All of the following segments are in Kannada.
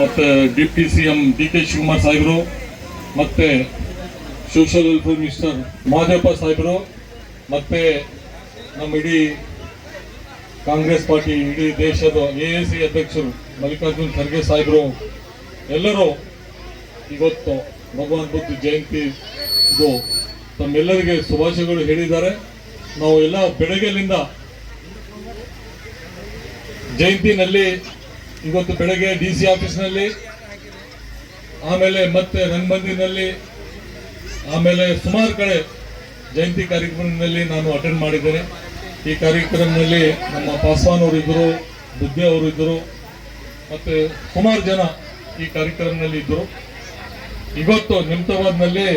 ಮತ್ತು deputy C M D K Shivakumar ಸಾಹೇಬರು, ಮತ್ತು ಸೋಷಿಯಲ್ ವೆಲ್ಫೇರ್ ಮಿನಿಸ್ಟರ್ ಮಹದೇವಪ್ಪ ಸಾಹೇಬರು, ಮತ್ತು ನಮ್ಮ ಇಡೀ ಕಾಂಗ್ರೆಸ್ ಪಾರ್ಟಿ, ಇಡೀ ದೇಶದ ಎ ಎ ಸಿ ಅಧ್ಯಕ್ಷರು ಮಲ್ಲಿಕಾರ್ಜುನ್ ಖರ್ಗೆ ಸಾಹೇಬರು, ಎಲ್ಲರೂ ಇವತ್ತು ಭಗವಾನ್ ಬುದ್ಧ ಜಯಂತಿ ಇದು ತಮ್ಮೆಲ್ಲರಿಗೆ ಶುಭಾಶಯಗಳು ಹೇಳಿದ್ದಾರೆ. ನಾವು ಎಲ್ಲ ಬೆಳಗ್ಗೆಲಿಂದ ಜಯಂತಿನಲ್ಲಿ ಇವತ್ತು ಬೆಳಗ್ಗೆ ಡಿ ಸಿ ಆಫೀಸ್ನಲ್ಲಿ, ಆಮೇಲೆ ಮತ್ತೆ ರಂಗಮಂದಿರ್ನಲ್ಲಿ ಆಮೇಲೆ ಸುಮಾರು ಕಡೆ ಜಯಂತಿ ಕಾರ್ಯಕ್ರಮದಲ್ಲಿ ನಾನು ಅಟೆಂಡ್ ಮಾಡಿದ್ದೇನೆ. ಈ ಕಾರ್ಯಕ್ರಮದಲ್ಲಿ ನಮ್ಮ ಪಾಸ್ವಾನ್ ಅವರು ಇದ್ದರು ಬುದ್ಧಿ ಅವರು ಇದ್ದರು ಮತ್ತೆ ಸುಮಾರು ಜನ ಈ ಕಾರ್ಯಕ್ರಮದಲ್ಲಿ ಇದ್ದರು. ಇವತ್ತು ನಿಮ್ತಾಬಾದ್ನಲ್ಲಿ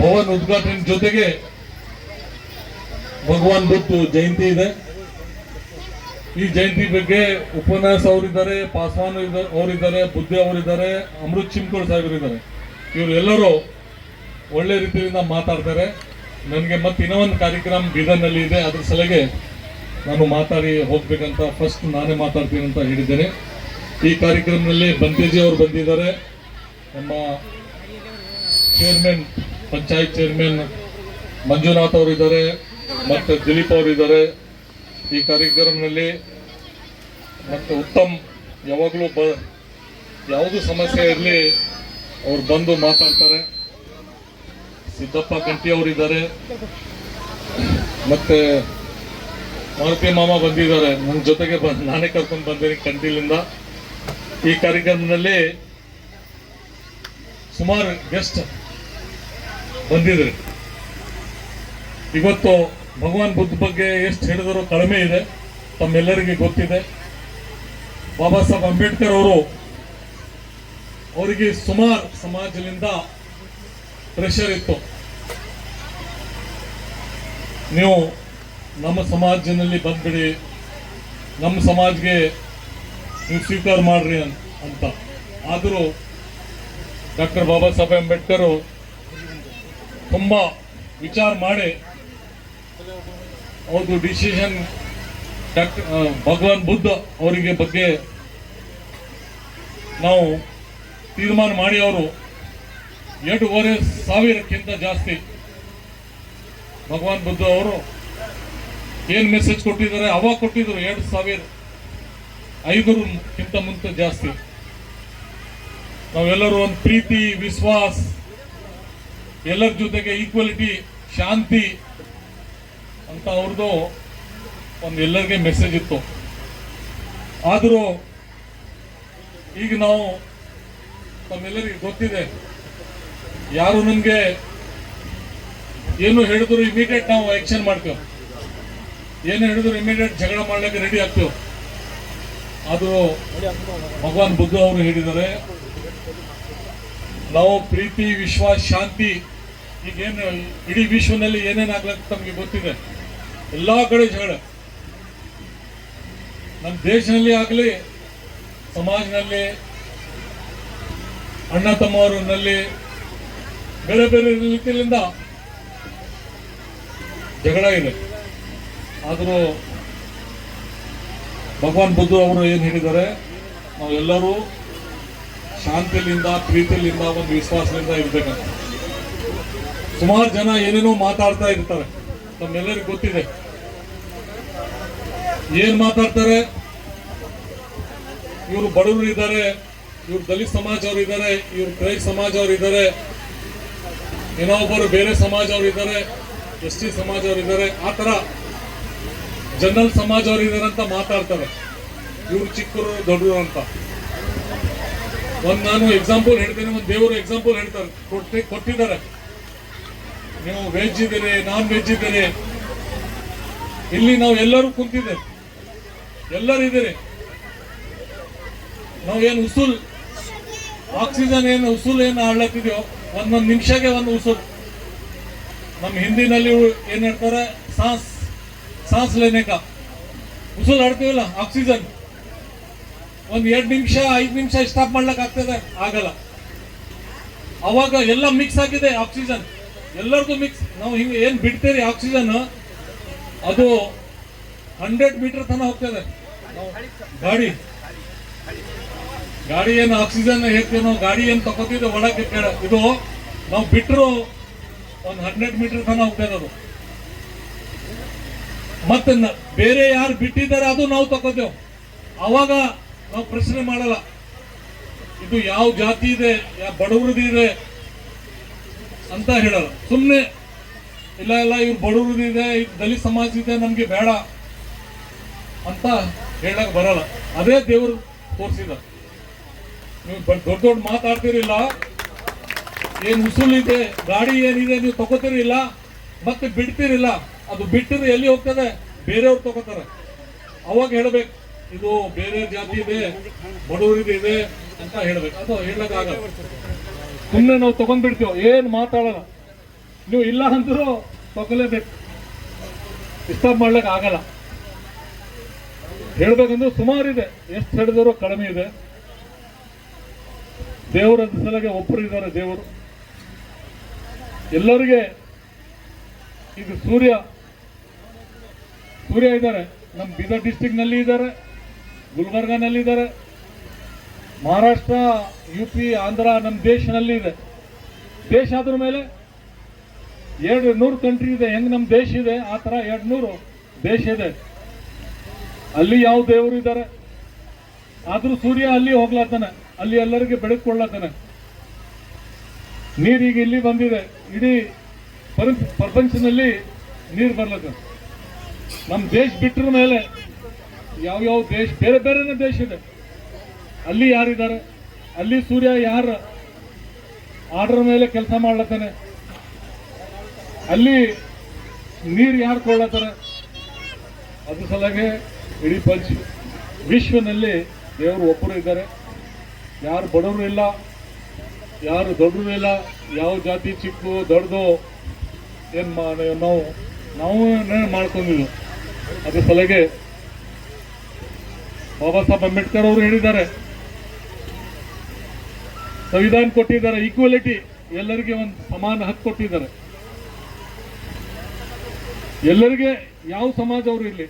ಭವನ್ ಉದ್ಘಾಟನೆ ಜೊತೆಗೆ ಭಗವಾನ್ ಬುದ್ಧ ಜಯಂತಿ ಇದೆ. ಈ ಜಯಂತಿ ಬಗ್ಗೆ ಉಪನ್ಯಾಸ ಅವರಿದ್ದಾರೆ, ಪಾಸ್ವಾನ್ ಅವರಿದ್ದಾರೆ, ಬುದ್ಧಿ ಅವರಿದ್ದಾರೆ, ಅಮೃತ್ ಚಿಮ್ಕೋಳ್ ಸಾಹೇಬರಿದ್ದಾರೆ ಇವರೆಲ್ಲರೂ ಒಳ್ಳೆ ರೀತಿಯಿಂದ ಮಾತಾಡ್ತಾರೆ. ನನಗೆ ಮತ್ತೆ ಇನ್ನೂ ಒಂದು ಕಾರ್ಯಕ್ರಮ ಬೀದರ್ನಲ್ಲಿ ಇದೆ. ಅದ್ರ ಸಲಗೆ ನಾನು ಮಾತಾಡಿ ಹೋಗ್ಬೇಕಂತ ಫಸ್ಟ್ ನಾನೇ ಮಾತಾಡ್ತೀನಿ ಅಂತ ಹೇಳಿದ್ದೇನೆ. ಈ ಕಾರ್ಯಕ್ರಮದಲ್ಲಿ ಬಂತೇಜಿ ಅವರು ಬಂದಿದ್ದಾರೆ. ನಮ್ಮ ಚೇರ್ಮನ್ ಪಂಚಾಯತ್ ಚೇರ್ಮನ್ ಮಂಜುನಾಥ್ ಅವರಿದ್ದಾರೆ, ಮತ್ತು ದಿಲೀಪ್ ಅವರಿದ್ದಾರೆ. ಈ ಕಾರ್ಯಕ್ರಮದಲ್ಲಿ ಮತ್ತು ಉತ್ತಮ್ ಯಾವಾಗಲೂ ಬ ಯಾವುದು ಸಮಸ್ಯೆ ಇರಲಿ, ಅವ್ರು ಬಂದು ಮಾತಾಡ್ತಾರೆ. ಸಿದ್ದಪ್ಪ ಕಂಟಿ ಅವರಿದ್ದಾರೆ. ಮತ್ತೆ ಮಾರುತಿ ಮಾಮ ಬಂದಿದ್ದಾರೆ. ನನ್ನ ಜೊತೆಗೆ ಬಂದು ನಾನೇ ಕರ್ಕೊಂಡು ಬಂದಿದ್ದೀನಿ ಕಂಟಿಲಿಂದ. ಈ ಕಾರ್ಯಕ್ರಮದಲ್ಲಿ ಸುಮಾರು ಗೆಸ್ಟ್ ಬಂದಿದ್ದಾರೆ ಇವತ್ತು ಭಗವಾನ್ ಬುದ್ಧ ಬಗ್ಗೆ ಎಷ್ಟು ಹೇಳಿದರೂ ಕಡಿಮೆ ಇದೆ. ತಮ್ಮೆಲ್ಲರಿಗೆ ಗೊತ್ತಿದೆ. ಬಾಬಾ ಸಾಹೇಬ್ ಅಂಬೇಡ್ಕರ್ ಅವರು ಅವರಿಗೆ ಸುಮಾರು ಸಮಾಜದಿಂದ ಪ್ರೆಷರ್ ಇತ್ತು. ನೀವು ನಮ್ಮ ಸಮಾಜದಲ್ಲಿ ಬಂದ್ಬಿಡಿ. ನಮ್ಮ ಸಮಾಜಕ್ಕೆ ನೀವು ಸ್ವೀಕಾರ ಮಾಡ್ರಿ ಅಂತ. ಆದರೂ ಡಾಕ್ಟರ್ ಬಾಬಾ ಸಾಹೇಬ್ ಅಂಬೇಡ್ಕರ್ ತುಂಬ ವಿಚಾರ ಮಾಡಿ ಅವ್ರದ್ದು ಡಿಸಿಷನ್ ಡಾಕ್ಟರ್ ಭಗವಾನ್ ಬುದ್ಧ ಅವರಿಗೆ ಬಗ್ಗೆ ನಾವು ತೀರ್ಮಾನ ಮಾಡಿ ಅವರು ಎರಡೂವರೆ ಸಾವಿರಕ್ಕಿಂತ ಜಾಸ್ತಿ ಭಗವಾನ್ ಬುದ್ಧ ಅವರು ಏನು ಮೆಸೇಜ್ ಕೊಟ್ಟಿದ್ದಾರೆ? ಅವಾಗ ಕೊಟ್ಟಿದ್ರು ಎರಡು ಸಾವಿರ ಐನೂರಕ್ಕಿಂತ ಮುಂಚೆ ಜಾಸ್ತಿ. ನಾವೆಲ್ಲರೂ ಒಂದು ಪ್ರೀತಿ, ವಿಶ್ವಾಸ, ಎಲ್ಲರ ಜೊತೆಗೆ ಈಕ್ವಾಲಿಟಿ ಶಾಂತಿ ಅಂತ ಅವ್ರದ್ದು ಒಂದು ಎಲ್ಲರಿಗೆ ಮೆಸೇಜ್ ಇತ್ತು. ಆದರೂ ಈಗ ನಾವು ತಮ್ಮೆಲ್ಲರಿಗೆ ಗೊತ್ತಿದೆ. ಯಾರು ನಮಗೆ ಏನು ಹೇಳಿದ್ರು ಇಮಿಡಿಯೇಟ್ ನಾವು ಆಕ್ಷನ್ ಮಾಡ್ತೇವೆ. ಏನು ಹೇಳಿದ್ರು ಇಮಿಡಿಯೇಟ್ ಜಗಳ ಮಾಡ್ಲಿಕ್ಕೆ ರೆಡಿ ಆಗ್ತೇವೆ. ಅದು ಭಗವಾನ್ ಬುದ್ಧ ಅವರು ಹೇಳಿದ್ದಾರೆ ನಾವು ಪ್ರೀತಿ, ವಿಶ್ವಾಸ, ಶಾಂತಿ, ಈಗೇನು ಇಡೀ ವಿಶ್ವನಲ್ಲಿ ಏನೇನಾಗ್ಲಕ್ಕೆ ತಮಗೆ ಗೊತ್ತಿದೆ. ಎಲ್ಲಾ ಕಡೆ ಜಗಳ ನಮ್ಮ ದೇಶದಲ್ಲಿ ಆಗಲಿ, ಸಮಾಜದಲ್ಲಿ, ಅಣ್ಣ ತಮ್ಮವರಲ್ಲಿ ಬೇರೆ ಬೇರೆ ರೀತಿಯಿಂದ ಜಗಳ ಇದೆ. ಆದರೂ ಭಗವಾನ್ ಬುದ್ಧ ಅವರು ಏನು ಹೇಳಿದ್ದಾರೆ, ನಾವೆಲ್ಲರೂ ಶಾಂತಿಯಿಂದ ಪ್ರೀತಿಯಿಂದ ಒಂದು ವಿಶ್ವಾಸದಿಂದ ಇರ್ಬೇಕಂತ. ಸುಮಾರು ಜನ ಏನೇನೋ ಮಾತಾಡ್ತಾ ಇರ್ತಾರೆ. ತಮ್ಮೆಲ್ಲರಿಗೂ ಗೊತ್ತಿದೆ. ಏನ್ ಮಾತಾಡ್ತಾರೆ? ಇವರು ಬಡವರು ಇದ್ದಾರೆ ಇವ್ರು ದಲಿತ ಸಮಾಜ ಅವರು ಇದ್ದಾರೆ ಇವ್ರು ಕ್ರೈಸ್ ಸಮಾಜವ್ರು ಇದ್ದಾರೆ ಏನೋ ಒಬ್ಬರು ಬೇರೆ ಸಮಾಜವ್ರು ಇದ್ದಾರೆ ಎಸ್ ಟಿ ಸಮಾಜವ್ರು ಇದ್ದಾರೆ ಆ ತರ ಜನರಲ್ ಸಮಾಜ ಅವರು ಇದ್ದಾರೆ ಅಂತ ಮಾತಾಡ್ತಾರೆ. ಇವ್ರು ಚಿಕ್ಕರು ದೊಡ್ಡರು ಅಂತ. ಒಂದ್ ನಾನು ಎಕ್ಸಾಂಪಲ್ ಹೇಳ್ತೇನೆ, ಒಂದು ದೇವರು ಎಕ್ಸಾಂಪಲ್ ಹೇಳ್ತಾರೆ. ಕೊಟ್ಟಿ ಕೊಟ್ಟಿದ್ದಾರೆ. ನೀವು ವೆಜ್ ಇದ್ದೀರಿ ನಾನ್ ವೆಜ್ ಇದ್ದೀರಿ. ಇಲ್ಲಿ ನಾವು ಎಲ್ಲರೂ ಕುಂತಿದ್ದೇವೆ. ಎಲ್ಲರೂ ಇದ್ದೀರಿ. ಏನು ಉಸುಲ್? ಆಕ್ಸಿಜನ್ ಏನು, ಉಸುಲ್ ಏನು ಆಡ್ಲತ್ತಿದ್ಯೋ ಒಂದೊಂದು ನಿಮಿಷಕ್ಕೆ ಒಂದು ಉಸುಲ್. ನಮ್ಮ ಹಿಂದಿನಲ್ಲಿ ಏನು ಹೇಳ್ತಾರೆ? ಸಾಸ್ ಸಾಸ್ ಲೇನೇಕ. ಉಸುಲ್ ಆಡ್ತೀವಲ್ಲ, ಆಕ್ಸಿಜನ್. ಒಂದು ಎರಡು ನಿಮಿಷ, ಐದು ನಿಮಿಷ ಸ್ಟಾಪ್ ಮಾಡ್ಲಕ್ ಆಗ್ತದೆ, ಆಗಲ್ಲ. ಅವಾಗ ಎಲ್ಲ ಮಿಕ್ಸ್ ಆಗಿದೆ, ಆಕ್ಸಿಜನ್. ಎಲ್ಲರಿಗೂ ಮಿಕ್ಸ್ ನಾವು ಹಿಂಗೆ ಏನ್ ಬಿಡ್ತೀರಿ ಆಕ್ಸಿಜನ್? ಅದು ಹಂಡ್ರೆಡ್ ಮೀಟರ್ ತನಕ ಹೋಗ್ತದೆ. ಗಾಡಿ. ಗಾಡಿ ಏನು ಆಕ್ಸಿಜನ್ ಹೇಳ್ತೀವಿ ನಾವು ಗಾಡಿ ಏನು ತಗೋತಿದ್ದೆ ಒಳಗೆ ಇದು ನಾವು ಬಿಟ್ಟರು ಒಂದು ಹಂಡ್ರೆಡ್ ಮೀಟರ್ ತನಕ ಹೋಗ್ತದೆ ಅದು ಮತ್ತೆ ಬೇರೆ ಯಾರು ಬಿಟ್ಟಿದ್ದಾರೆ ಅದು ನಾವು ತಗೋತೇವೆ ಅವಾಗ ನಾವು ಪ್ರಶ್ನೆ ಮಾಡಲ್ಲ. ಇದು ಯಾವ ಜಾತಿ ಇದೆ, ಯಾವ ಬಡವ್ರದ್ದು ಇದೆ ಅಂತ ಹೇಳಲ್ಲ. ಸುಮ್ಮನೆ ಇಲ್ಲ ಇಲ್ಲ, ಇವ್ರು ಬಡವ್ರದ್ದು ಇದು ದಲಿತ ಸಮಾಜ ಇದೆ, ನಮಗೆ ಬೇಡ. ಅಂತ ಹೇಳಕ್ ಬರಲ್ಲ. ಅದೇ ದೇವರು ತೋರಿಸಿದ. ನೀವು ದೊಡ್ಡ ದೊಡ್ಡ ಮಾತಾಡ್ತಿರಿಲ್ಲ ಏನು ಉಸುಲ್ ಇದೆ ಗಾಡಿ ಏನಿದೆ ನೀವು ತಗೋತಿರಿಲ್ಲ ಮತ್ತೆ ಬಿಡ್ತಿರಿಲ್ಲ ಅದು ಬಿಟ್ಟಿದ್ರೆ ಎಲ್ಲಿ ಹೋಗ್ತದೆ? ಬೇರೆಯವ್ರು ತಗೋತಾರೆ. ಅವಾಗ ಹೇಳ್ಬೇಕು, ಇದು ಬೇರೆ ಜಾತಿ ಇದೆ, ಬಡವರಿದೆ ಇದೆ ಅಂತ ಹೇಳ್ಬೇಕು. ಅದು ಹೇಳಕ್ಕಾಗಲ್ಲ ಸುಮ್ಮನೆ ನಾವು ತಗೊಂಡ್ಬಿಡ್ತೀವಿ, ಏನು ಮಾತಾಡಲ್ಲ. ನೀವು ಇಲ್ಲ ಅಂದ್ರೂ ತಗೊಲೇಬೇಕು. ಡಿಸ್ಟರ್ಬ್ ಮಾಡ್ಲಿಕ್ಕೆ ಆಗಲ್ಲ. ಹೇಳ್ಬೇಕಂದ್ರೆ ಸುಮಾರಿದೆ ಎಷ್ಟು ಹೇಳಿದ್ರು ಕಡಿಮೆ ಇದೆ. ದೇವರ ಸಲಗೆ ಒಬ್ಬರು ಇದ್ದಾರೆ ದೇವರು. ಎಲ್ಲರಿಗೆ ಇದು ಸೂರ್ಯ ಸೂರ್ಯ ಇದ್ದಾರೆ. ನಮ್ಮ ಬೀದರ್ ಡಿಸ್ಟಿಕ್ನಲ್ಲಿ ಇದ್ದಾರೆ, ಗುಲ್ಬರ್ಗಾನಲ್ಲಿ ಇದ್ದಾರೆ. ಮಹಾರಾಷ್ಟ್ರ ಯು ಪಿ ಆಂಧ್ರ ನಮ್ಮ ದೇಶನಲ್ಲಿ ಇದೆ. ದೇಶ ಆದ್ರ ಮೇಲೆ ಎರಡು ನೂರು ಕಂಟ್ರಿ ಇದೆ. ಹೆಂಗ್ ನಮ್ಮ ದೇಶ ಇದೆ? ಆ ತರ ಎರಡು ನೂರು ದೇಶ ಇದೆ. ಅಲ್ಲಿ ಯಾವ ದೇವರು ಇದ್ದಾರೆ? ಆದ್ರೂ ಸೂರ್ಯ ಅಲ್ಲಿ ಹೋಗ್ಲಾತಾನೆ ಅಲ್ಲಿ ಎಲ್ಲರಿಗೆ ಬೆಳಕೊಡ್ಲಾತಾನೆ ನೀರು ಈಗ ಇಲ್ಲಿ ಬಂದಿದೆ. ಇಡೀ ಪರ- ಪ್ರಪಂಚದಲ್ಲಿ ನೀರು ಬರ್ಲತ್ತ ನಮ್ಮ ದೇಶ ಬಿಟ್ಟರ ಮೇಲೆ ಯಾವ ಯಾವ ದೇಶ, ಬೇರೆ ಬೇರೆನೇ ದೇಶ ಇದೆ. ಅಲ್ಲಿ ಯಾರಿದ್ದಾರೆ? ಅಲ್ಲಿ ಸೂರ್ಯ ಯಾರ? ಆರ್ಡರ್ ಮೇಲೆ ಕೆಲಸ ಮಾಡ್ಲತ್ತಾನೆ. ಅಲ್ಲಿ ನೀರು ಯಾರು ಕೊಳ್ಳತ್ತಾರ? ಅದ್ರ ಸಲಗೆ ಇಡೀ ಪಂಚ. ವಿಶ್ವನಲ್ಲಿ ದೇವರು ಒಬ್ಬರು ಇದ್ದಾರೆ. ಯಾರು ಬಡವರು ಇಲ್ಲ, ಯಾರು ದೊಡ್ಡರು ಇಲ್ಲ, ಯಾವ ಜಾತಿ ಚಿಕ್ಕ, ದೊಡ್ಡದು ಏನು ನಾವು ನಾವು ಮಾಡ್ಕೊಂಡಿದ್ದು ಅದ್ರ ಸಲಗೆ ಬಾಬಾ ಸಾಹೇಬ್ ಅಂಬೇಡ್ಕರ್ ಅವರು ಹೇಳಿದ್ದಾರೆ. ಸಂವಿಧಾನ ಕೊಟ್ಟಿದ್ದಾರೆ ಈಕ್ವಾಲಿಟಿ ಎಲ್ಲರಿಗೆ ಒಂದು ಸಮಾನ ಹಕ್ಕು ಕೊಟ್ಟಿದ್ದಾರೆ. ಎಲ್ಲರಿಗೆ ಯಾವ ಸಮಾಜ ಅವರು ಇರಲಿ?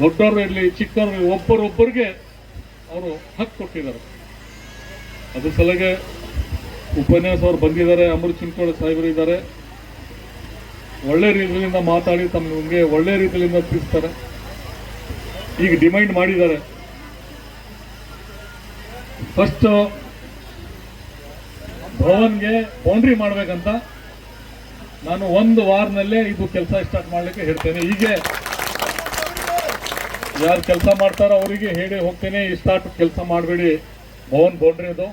ದೊಡ್ಡವರು ಇರಲಿ ಚಿಕ್ಕವರು ಒಬ್ಬರೊಬ್ಬರಿಗೆ ಅವರು ಹಕ್ಕು ಕೊಟ್ಟಿದ್ದಾರೆ. ಅದ್ರ ಸಲಗೆ ಉಪನ್ಯಾಸ ಅವ್ರು ಬಂದಿದ್ದಾರೆ, ಅಮೃತ್ ಚಿಂಕೋಳ ಸಾಹೇಬರು ಇದ್ದಾರೆ. ಒಳ್ಳೆ ರೀತಿಯಿಂದ ಮಾತಾಡಿ ತಮಗೆ ಒಳ್ಳೆ ರೀತಿಯಿಂದ ತಿಳಿಸ್ತಾರೆ. ಈಗ ಡಿಮೈಂಡ್ ಮಾಡಿದ್ದಾರೆ. ಫಸ್ಟ್ ಭವನ್ಗೆ ಬೌಂಡ್ರಿ ಮಾಡ್ಬೇಕಂತ ನಾನು ಒಂದು ವಾರನಲ್ಲೇ ಇದು ಕೆಲಸ ಸ್ಟಾರ್ಟ್ ಮಾಡ್ಲಿಕ್ಕೆ ಹೇಳ್ತೇನೆ. ಹೀಗೆ ಯಾರು ಕೆಲಸ ಮಾಡ್ತಾರೋ ಅವರಿಗೆ ಹೇಳಿ ಹೋಗ್ತೇನೆ. ಸ್ಟಾರ್ಟ್ ಕೆಲಸ ಮಾಡಬೇಡಿ. ಭವನ್ ಬೌಂಡ್ರಿದು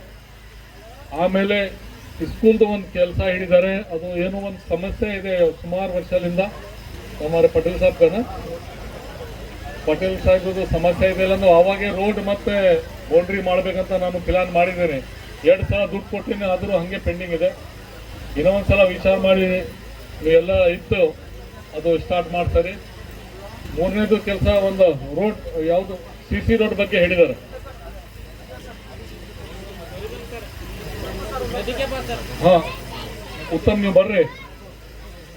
ಆಮೇಲೆ ಇಸ್ಕೂಲ್ದು ಒಂದು ಕೆಲಸ ಹೇಳಿದ್ದಾರೆ. ಅದು ಏನೋ ಒಂದು ಸಮಸ್ಯೆ ಇದೆ ಸುಮಾರು ವರ್ಷದಿಂದ. ಹಮಾರೆ ಪಟೇಲ್ ಸಾಹೇಬ್ಗನ ಪಟೇಲ್ ಸಾಹೇಬ್ದು ಸಮಸ್ಯೆ ಇದೆ ಅಂದ್ರೆ ಅವಾಗೆ ರೋಡ್ ಮತ್ತೆ ಬೌಂಡ್ರಿ ಮಾಡಬೇಕಂತ ನಾನು ಪ್ಲಾನ್ ಮಾಡಿದ್ದೇನೆ. ಎರಡು ಸಲ ದುಡ್ಡು ಕೊಟ್ಟಿನಿ ಆದರೂ ಹಾಗೆ ಪೆಂಡಿಂಗ್ ಇದೆ. ಇನ್ನೊಂದು ಒಂದ್ಸಲ ವಿಚಾರ ಮಾಡಿ ಎಲ್ಲ ಇತ್ತು ಅದು ಸ್ಟಾರ್ಟ್ ಮಾಡ್ತಾರೆ ಮೂರನೇದು ಕೆಲಸ ಒಂದು ರೋಡ್ ಯಾವುದು ಸಿ ಸಿ ರೋಡ್ ಬಗ್ಗೆ ಹೇಳಿದ್ದಾರೆ. ಹಾ, ಉತ್ತಮ್ ನೀವು ಬರ್ರಿ.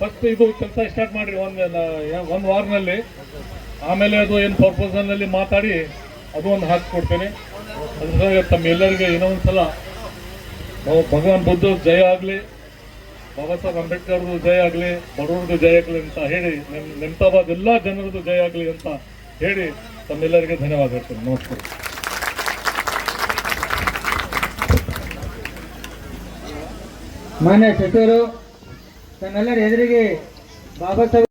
ಫಸ್ಟ್ ಇದು ಕೆಲಸ ಸ್ಟಾರ್ಟ್ ಮಾಡ್ರಿ ಒಂದು ಒಂದು ವಾರ್ನಲ್ಲಿ. ಆಮೇಲೆ ಅದು ಏನು ಪ್ರಪೋಸಲ್ನಲ್ಲಿ ಮಾತಾಡಿ ಅದು ಒಂದು ಹಾಕಿಕೊಡ್ತೇನೆ ಅದ್ರ ತಮ್ಮೆಲ್ಲರಿಗೆ ಏನೋ ಒಂದು ಸಲ ಭಗವಾನ್ ಬುದ್ಧ ಜಯ ಆಗಲಿ. ಬಾಬಾ ಸಾಹೇಬ್ ಅಂಬೇಡ್ಕರ್ದು ಜಯ ಆಗಲಿ ಬಡವ್ರದ್ದು ಜಯ ಆಗಲಿ ಅಂತ ಹೇಳಿ ನೆಮ್ ನೆಮ್ತಾಬಾದ್ ಎಲ್ಲ ಜನರದ್ದು ಜಯ ಆಗಲಿ ಅಂತ ಹೇಳಿ ತಮ್ಮೆಲ್ಲರಿಗೆ ಧನ್ಯವಾದ ಹೇಳ್ತೇನೆ. ನಮಸ್ಕಾರ. ಮಾನ್ಯ ಸಚಿವರು ತನ್ನೆಲ್ಲರ ಎದುರಿಗೆ ಬಾಬಾ ಸಾಹೇಬ್